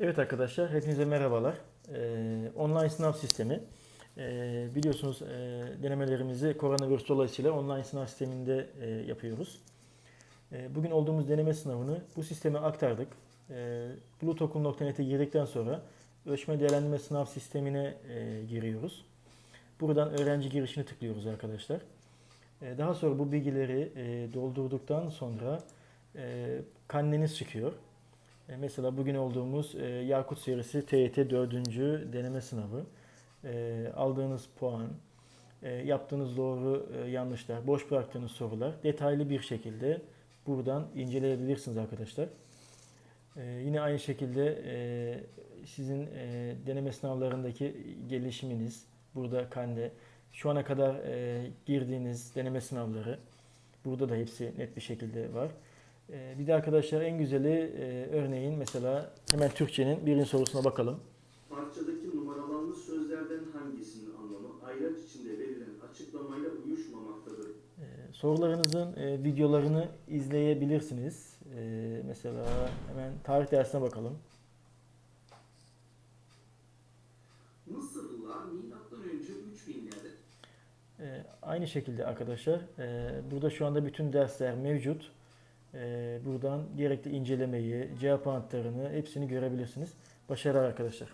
Evet arkadaşlar, hepinize merhabalar. Ee, online sınav sistemi. Ee, biliyorsunuz e, denemelerimizi koronavirüs dolayısıyla online sınav sisteminde e, yapıyoruz. E, bugün olduğumuz deneme sınavını bu sisteme aktardık. E, bulutokul.net'e girdikten sonra ölçme değerlendirme sınav sistemine e, giriyoruz. Buradan öğrenci girişini tıklıyoruz arkadaşlar. E, daha sonra bu bilgileri e, doldurduktan sonra e, kanneniz çıkıyor. E, Mesela bugün olduğumuz e, Yakut serisi TYT 4. deneme sınavı. E, aldığınız puan, e, yaptığınız doğru e, yanlışlar, boş bıraktığınız sorular detaylı bir şekilde buradan inceleyebilirsiniz arkadaşlar. E, yine aynı şekilde e, sizin e, deneme sınavlarındaki gelişiminiz burada kande, şu ana kadar e, girdiğiniz deneme sınavları burada da hepsi net bir şekilde var. Ee, Bir de arkadaşlar en güzeli e, örneğin mesela hemen Türkçenin birinci sorusuna bakalım. Parçadaki numaralanmış sözlerden hangisinin anlamı ayraç içinde verilen açıklamayla uyuşmamaktadır? Ee, Sorularınızın e, videolarını izleyebilirsiniz. Ee, Mesela hemen tarih dersine bakalım. Mısırlılar milattan önce 3000'lerde Ee, Aynı şekilde arkadaşlar e, burada şu anda bütün dersler mevcut. Ee, Buradan gerekli incelemeyi, cevap anahtarını hepsini görebilirsiniz. Başarılar arkadaşlar.